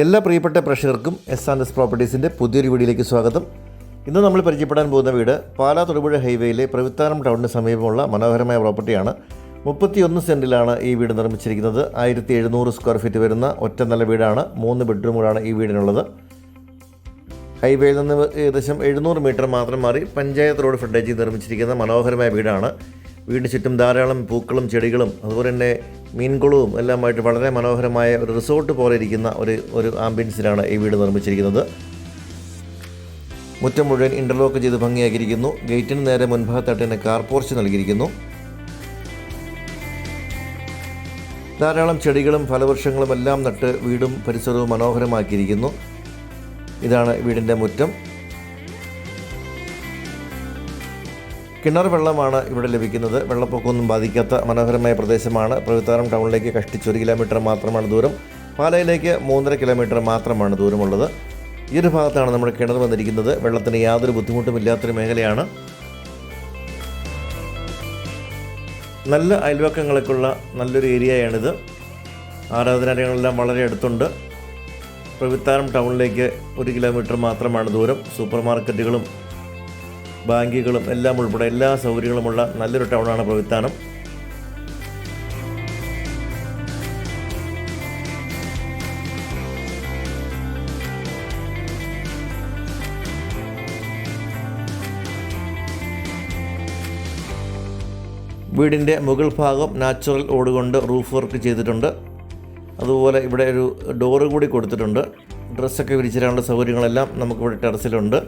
എല്ലാ പ്രിയപ്പെട്ട പ്രേക്ഷകർക്കും എസ് ആൻഡ് എസ് പ്രോപ്പർട്ടീസിന്റെ പുതിയൊരു വീഡിയോയിലേക്ക് സ്വാഗതം. ഇന്ന് നമ്മൾ പരിചയപ്പെടാൻ പോകുന്ന വീട് പാലാ തൊടുപുഴ ഹൈവേയിലെ പ്രവിത്താനം ടൗണിന് സമീപമുള്ള മനോഹരമായ പ്രോപ്പർട്ടിയാണ്. മുപ്പത്തിയൊന്ന് സെന്റിലാണ് ഈ വീട് നിർമ്മിച്ചിരിക്കുന്നത്. ആയിരത്തി എഴുന്നൂറ് സ്ക്വയർ ഫീറ്റ് വരുന്ന ഒറ്റ നല്ല വീടാണ്. മൂന്ന് ബെഡ്റൂമുകളാണ് ഈ വീടിനുള്ളത്. ഹൈവേയിൽ നിന്ന് ഏകദേശം എഴുന്നൂറ് മീറ്റർ മാത്രം മാറി പഞ്ചായത്ത് റോഡ് ഫ്രണ്ടേജിൽ നിർമ്മിച്ചിരിക്കുന്ന മനോഹരമായ വീടാണ്. വീടിന് ചുറ്റും ധാരാളം പൂക്കളും ചെടികളും അതുപോലെ തന്നെ മീൻകുളവും എല്ലാമായിട്ട് വളരെ മനോഹരമായ ഒരു റിസോർട്ട് പോലെ ഇരിക്കുന്ന ഒരു ഒരു ആംബിയൻസിലാണ് ഈ വീട് നിർമ്മിച്ചിരിക്കുന്നത്. മുറ്റം മുഴുവൻ ഇന്റർലോക്ക് ചെയ്ത് ഭംഗിയാക്കിയിരിക്കുന്നു. ഗേറ്റിന് നേരെ മുൻഭാഗത്തായിട്ട് തന്നെ കാർ പോർച്ച് നൽകിയിരിക്കുന്നു. ധാരാളം ചെടികളും ഫലവൃക്ഷങ്ങളും എല്ലാം നട്ട് വീടും പരിസരവും മനോഹരമാക്കിയിരിക്കുന്നു. ഇതാണ് വീടിന്റെ മുറ്റം. കിണർ വെള്ളമാണ് ഇവിടെ ലഭിക്കുന്നത്. വെള്ളപ്പൊക്കമൊന്നും ബാധിക്കാത്ത മനോഹരമായ പ്രദേശമാണ്. പ്രവിത്താനം ടൗണിലേക്ക് കഷ്ടിച്ച് ഒരു കിലോമീറ്റർ മാത്രമാണ് ദൂരം. പാലയിലേക്ക് മൂന്നര കിലോമീറ്റർ മാത്രമാണ് ദൂരമുള്ളത്. ഈ ഒരു ഭാഗത്താണ് നമ്മുടെ കിണർ വന്നിരിക്കുന്നത്. വെള്ളത്തിന് യാതൊരു ബുദ്ധിമുട്ടും ഇല്ലാത്തൊരു മേഖലയാണ്. നല്ല അയൽവക്കങ്ങളൊക്കെയുള്ള നല്ലൊരു ഏരിയയാണിത്. ആരാധനാലയങ്ങളെല്ലാം വളരെ അടുത്തുണ്ട്. പ്രവിത്താനം ടൗണിലേക്ക് ഒരു കിലോമീറ്റർ മാത്രമാണ് ദൂരം. സൂപ്പർ മാർക്കറ്റുകളും ബാങ്കുകളും എല്ലാം ഉൾപ്പെടെ എല്ലാ സൗകര്യങ്ങളുമുള്ള നല്ലൊരു ടൗണാണ് പ്രവിത്താനം. വീടിന്റെ മുകൾ ഭാഗം നാച്ചുറൽ ഓട് കൊണ്ട് റൂഫ് വർക്ക് ചെയ്തിട്ടുണ്ട്. അതുപോലെ ഇവിടെ ഒരു ഡോറ് കൂടി കൊടുത്തിട്ടുണ്ട്. ഡ്രസ്സൊക്കെ വിരിച്ചിടാനുള്ള സൗകര്യങ്ങളെല്ലാം നമുക്കിവിടെ ടെറസിലുണ്ട്.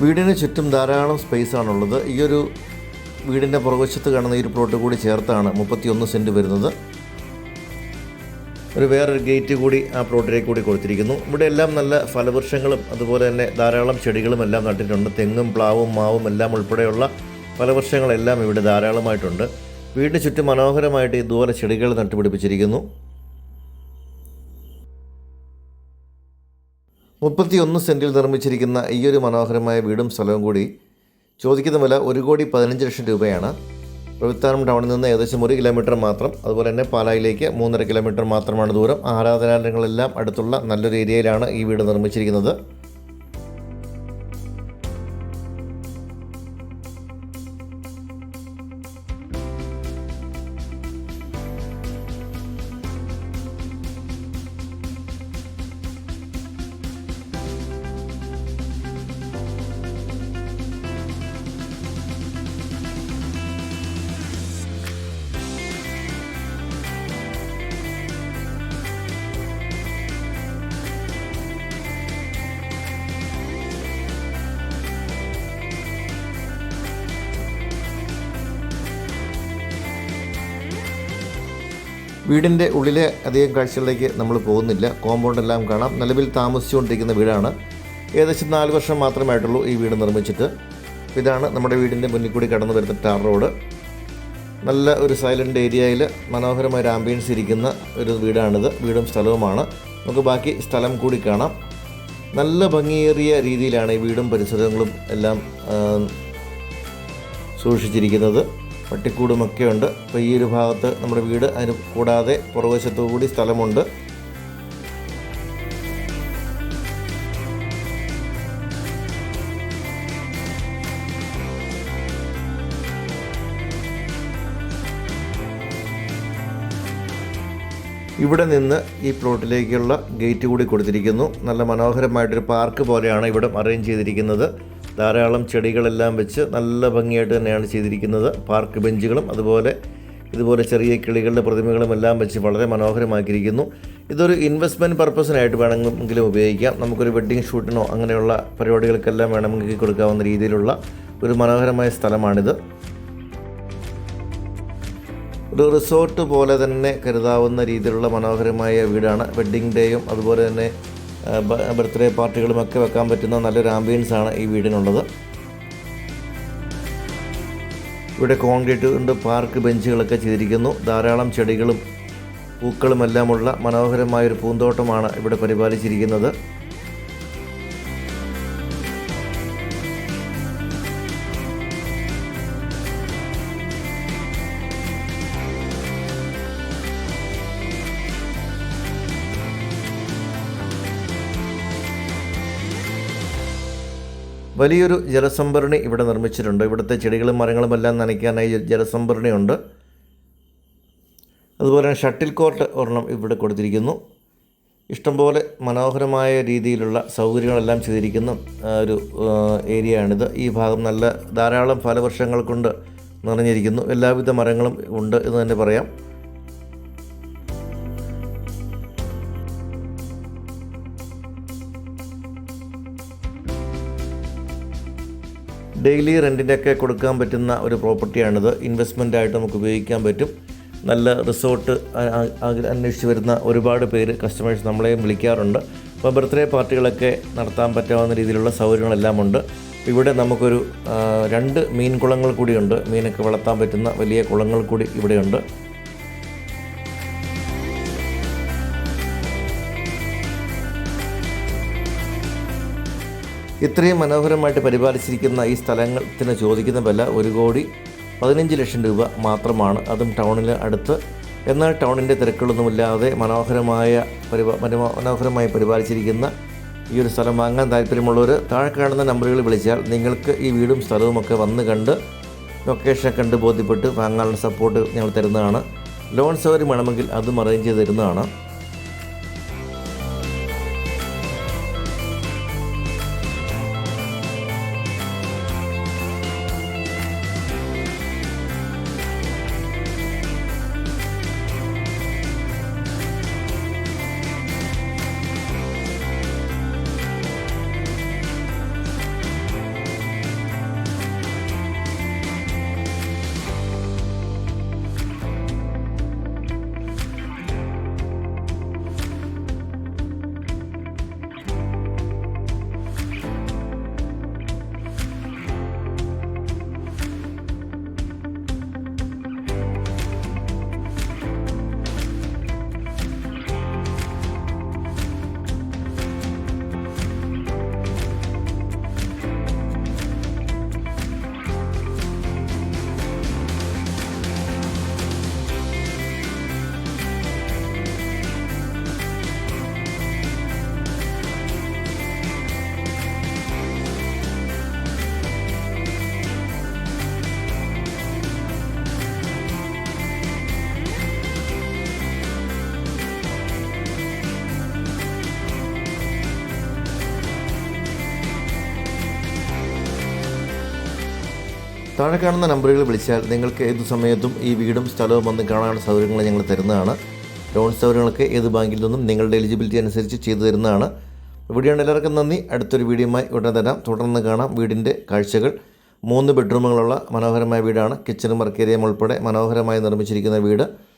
വീടിന് ചുറ്റും ധാരാളം സ്പേസ് ആണുള്ളത്. ഈ ഒരു വീടിന്റെ പുറകുവശത്ത് കാണുന്ന ഈ ഒരു പ്ലോട്ട് കൂടി ചേർത്താണ് മുപ്പത്തിയൊന്ന് സെന്റ് വരുന്നത്. ഒരു വേറൊരു ഗേറ്റ് കൂടി ആ പ്ലോട്ടിലേക്ക് കൂടി കൊടുത്തിരിക്കുന്നു. ഇവിടെ എല്ലാം നല്ല ഫലവൃക്ഷങ്ങളും അതുപോലെ തന്നെ ധാരാളം ചെടികളും എല്ലാം നട്ടിട്ടുണ്ട്. തെങ്ങും പ്ലാവും മാവും എല്ലാം ഉൾപ്പെടെയുള്ള ഫലവൃക്ഷങ്ങളെല്ലാം ഇവിടെ ധാരാളമായിട്ടുണ്ട്. വീടിന് ചുറ്റും മനോഹരമായിട്ട് ഇതുപോലെ ചെടികൾ നട്ടുപിടിപ്പിച്ചിരിക്കുന്നു. മുപ്പത്തിയൊന്ന് സെന്റിൽ നിർമ്മിച്ചിരിക്കുന്ന ഈ ഒരു മനോഹരമായ വീടും സ്ഥലവും കൂടി ചോദിക്കുന്ന വില ഒരു കോടി പതിനഞ്ച് ലക്ഷം രൂപയാണ്. പ്രവിത്താനം ടൗണിൽ നിന്ന് ഏകദേശം ഒരു കിലോമീറ്റർ മാത്രം. അതുപോലെ തന്നെ പാലായിലേക്ക് മൂന്നര കിലോമീറ്റർ മാത്രമാണ് ദൂരം. ആരാധനാലയങ്ങളെല്ലാം അടുത്തുള്ള നല്ലൊരു ഏരിയയിലാണ് ഈ വീട് നിർമ്മിച്ചിരിക്കുന്നത്. വീടിന്റെ ഉള്ളിലെ അധികം കാഴ്ചകളിലേക്ക് നമ്മൾ പോകുന്നില്ല. കോമ്പൗണ്ട് എല്ലാം കാണാം. നിലവിൽ താമസിച്ചുകൊണ്ടിരിക്കുന്ന വീടാണ്. ഏകദേശം നാല് വർഷം മാത്രമായിട്ടുള്ളൂ ഈ വീട് നിർമ്മിച്ചിട്ട്. ഇതാണ് നമ്മുടെ വീടിന്റെ മുന്നിൽ കൂടി കടന്നു വരുന്ന ടാർ റോഡ്. നല്ല ഒരു സൈലന്റ് ഏരിയയിൽ മനോഹരമായ ഒരു ആംബിയൻസ് ഇരിക്കുന്ന ഒരു വീടാണിത്. വീടും സ്ഥലവുമാണ്. നമുക്ക് ബാക്കി സ്ഥലം കൂടി കാണാം. നല്ല ഭംഗിയേറിയ രീതിയിലാണ് ഈ വീടും പരിസരങ്ങളും എല്ലാം സൂക്ഷിച്ചിരിക്കുന്നത്. പട്ടിക്കൂടുമൊക്കെ ഉണ്ട്. അപ്പോൾ ഈ ഒരു ഭാഗത്ത് നമ്മുടെ വീട് അതിന് കൂടാതെ പുറവശത്തു കൂടി സ്ഥലമുണ്ട്. ഇവിടെ നിന്ന് ഈ പ്ലോട്ടിലേക്കുള്ള ഗേറ്റ് കൂടി കൊടുത്തിരിക്കുന്നു. നല്ല മനോഹരമായിട്ടൊരു പാർക്ക് പോലെയാണ് ഇവിടെ അറേഞ്ച് ചെയ്തിരിക്കുന്നത്. ധാരാളം ചെടികളെല്ലാം വെച്ച് നല്ല ഭംഗിയായിട്ട് തന്നെയാണ് ചെയ്തിരിക്കുന്നത്. പാർക്ക് ബെഞ്ചുകളും അതുപോലെ ഇതുപോലെ ചെറിയ കിളികളുടെ പ്രതിമകളും എല്ലാം വെച്ച് വളരെ മനോഹരമാക്കിയിരിക്കുന്നു. ഇതൊരു ഇൻവെസ്റ്റ്മെന്റ് പർപ്പസിനായിട്ട് വേണമെങ്കിലും ഉപയോഗിക്കാം. നമുക്കൊരു വെഡ്ഡിങ് ഷൂട്ടിനോ അങ്ങനെയുള്ള പരിപാടികൾക്കെല്ലാം വേണമെങ്കിൽ കൊടുക്കാവുന്ന രീതിയിലുള്ള ഒരു മനോഹരമായ സ്ഥലമാണിത്. ഒരു റിസോർട്ട് പോലെ തന്നെ കരുതാവുന്ന രീതിയിലുള്ള മനോഹരമായ വീടാണ്. വെഡ്ഡിങ് ഡേയും അതുപോലെ തന്നെ ബർത്ത്ഡേ പാർട്ടികളുമൊക്കെ വെക്കാൻ പറ്റുന്ന നല്ലൊരു ആണ് ഈ വീടിനുള്ളത്. ഇവിടെ കോൺക്രീറ്റ് കൊണ്ട് പാർക്ക് ബെഞ്ചുകളൊക്കെ ചെയ്തിരിക്കുന്നു. ധാരാളം ചെടികളും പൂക്കളുമെല്ലാമുള്ള മനോഹരമായൊരു പൂന്തോട്ടമാണ് ഇവിടെ പരിപാലിച്ചിരിക്കുന്നത്. വലിയൊരു ജലസംഭരണി ഇവിടെ നിർമ്മിച്ചിട്ടുണ്ട്. ഇവിടുത്തെ ചെടികളും മരങ്ങളും എല്ലാം നനയ്ക്കാനായി ജലസംഭരണിയുണ്ട്. അതുപോലെ തന്നെ ഷട്ടിൽ കോർട്ട് ഒരെണ്ണം ഇവിടെ കൊടുത്തിരിക്കുന്നു. ഇഷ്ടംപോലെ മനോഹരമായ രീതിയിലുള്ള സൗകര്യങ്ങളെല്ലാം ചെയ്തിരിക്കുന്ന ഒരു ഏരിയ ഏരിയയാണിത്. ഈ ഭാഗം നല്ല ധാരാളം ഫലവൃക്ഷങ്ങൾ കൊണ്ട് നിറഞ്ഞിരിക്കുന്നു. എല്ലാവിധ മരങ്ങളും ഉണ്ട് എന്ന് തന്നെ പറയാം. ഡെയിലി റെന്റിനൊക്കെ കൊടുക്കാൻ പറ്റുന്ന ഒരു പ്രോപ്പർട്ടിയാണിത്. ഇൻവെസ്റ്റ്മെന്റ് ആയിട്ട് നമുക്ക് ഉപയോഗിക്കാൻ പറ്റും. നല്ല റിസോർട്ട് അന്വേഷിച്ച് വരുന്ന ഒരുപാട് പേര് കസ്റ്റമേഴ്സ് നമ്മളെയും വിളിക്കാറുണ്ട്. അപ്പോൾ ബർത്ത്ഡേ പാർട്ടികളൊക്കെ നടത്താൻ പറ്റാവുന്ന രീതിയിലുള്ള സൗകര്യങ്ങളെല്ലാം ഉണ്ട്. ഇവിടെ നമുക്കൊരു രണ്ട് മീൻ കുളങ്ങൾ കൂടിയുണ്ട്. മീനൊക്കെ വളർത്താൻ പറ്റുന്ന വലിയ കുളങ്ങൾ കൂടി ഇവിടെയുണ്ട്. ഇത്രയും മനോഹരമായിട്ട് പരിപാലിച്ചിരിക്കുന്ന ഈ സ്ഥലത്തിന് ചോദിക്കുന്ന വില ഒരു കോടി പതിനഞ്ച് ലക്ഷം രൂപ മാത്രമാണ് അതും ടൗണിന് അടുത്ത്. എന്നാൽ ടൗണിന്റെ തിരക്കുകളൊന്നുമില്ലാതെ മനോഹരമായ പരിപാ മനോഹരമായി പരിപാലിച്ചിരിക്കുന്ന ഈ ഒരു സ്ഥലം വാങ്ങാൻ താല്പര്യമുള്ളവർ താഴെ കാണുന്ന നമ്പറുകൾ വിളിച്ചാൽ നിങ്ങൾക്ക് ഈ വീടും സ്ഥലവുമൊക്കെ വന്ന് കണ്ട് ലൊക്കേഷൻ കണ്ട് ബോധ്യപ്പെട്ട് വാങ്ങാനുള്ള സപ്പോർട്ട് ഞങ്ങൾ തരുന്നതാണ്. ലോൺ സൗകര്യം വേണമെങ്കിൽ അതും അറേഞ്ച് ചെയ്ത് തരുന്നതാണ്. താഴെ കാണുന്ന നമ്പറുകൾ വിളിച്ചാൽ നിങ്ങൾക്ക് ഏതു സമയത്തും ഈ വീടും സ്ഥലവും വന്ന് കാണാനുള്ള സൗകര്യങ്ങൾ ഞങ്ങൾ തരുന്നതാണ്. ലോൺ സൗകര്യങ്ങളൊക്കെ ഏത് ബാങ്കിൽ നിന്നും നിങ്ങളുടെ എലിജിബിലിറ്റി അനുസരിച്ച് ചെയ്തു തരുന്നതാണ്. വീഡിയോ എല്ലാവർക്കും നന്ദി. അടുത്തൊരു വീഡിയോയുമായി ഉടനെ തരാം തുടർന്ന് കാണാം വീടിന്റെ കാഴ്ചകൾ. മൂന്ന് ബെഡ്റൂമുകളുള്ള മനോഹരമായ വീടാണ്. കിച്ചണും വർക്ക് ഏരിയയും ഉൾപ്പെടെ മനോഹരമായി നിർമ്മിച്ചിരിക്കുന്ന വീട്.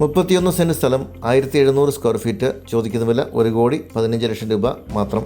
മുപ്പത്തിയൊന്ന് സെന്റ് സ്ഥലം ആയിരത്തി എഴുന്നൂറ് സ്ക്വയർ ഫീറ്റ് ചോദിക്കുന്ന വില ഒരു കോടി പതിനഞ്ച് ലക്ഷം രൂപ മാത്രം.